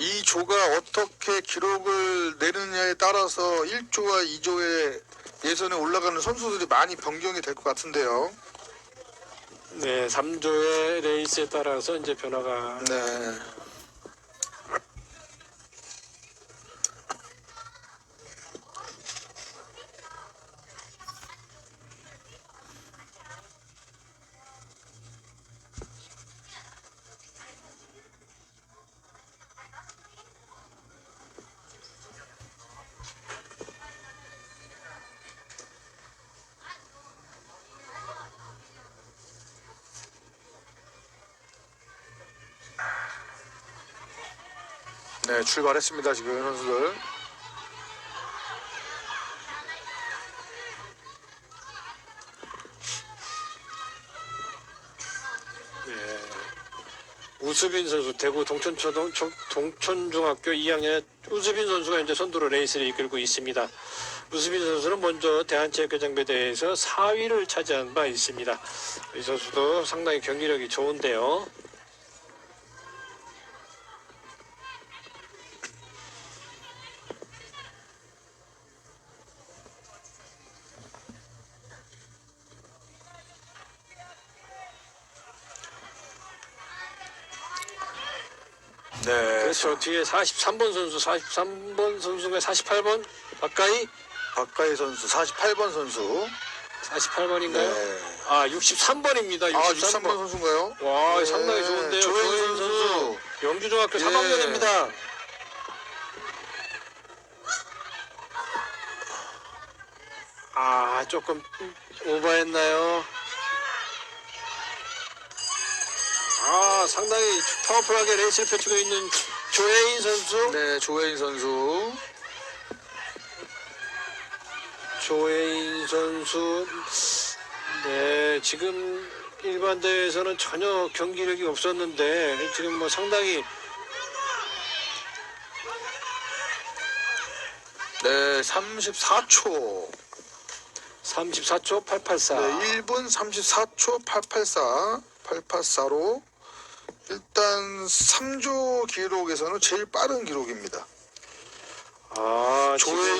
이 조가 어떻게 기록을 내느냐에 따라서 1조와 2조의 예선에 올라가는 선수들이 많이 변경이 될 것 같은데요. 네, 3조의 레이스에 따라서 이제 변화가 네. 네, 출발했습니다. 지금 선수들. 네. 우수빈 선수 대구 동천초등 초- 동천중학교 2학년 우수빈 선수가 이제 선두로 레이스를 이끌고 있습니다. 우수빈 선수는 먼저 대한체육회장배대회에서 4위를 차지한 바 있습니다. 이 선수도 상당히 경기력이 좋은데요. 네. 그렇죠. 뒤에 43번 선수, 43번 선수가 48번 가까이 박가희 선수, 48번 선수. 48번인가요? 네. 아 63번입니다. 63번. 아, 63번 선수인가요? 와 네. 상당히 좋은데요. 조혜인 조혜인 선수. 영주중학교 예. 3학년입니다. 아 조금 오버했나요? 아 상당히 파워풀하게 레이스를 펼치고 있는 조혜인 선수. 네, 조혜인 선수. 조혜인 선수. 네 지금 일반 대회에서는 전혀 경기력이 없었는데 지금 뭐 상당히 네, 34초. 34초 884. 네, 1분 34초 884. 884로 일단 3조 기록에서는 제일 빠른 기록입니다. 아, 조혜인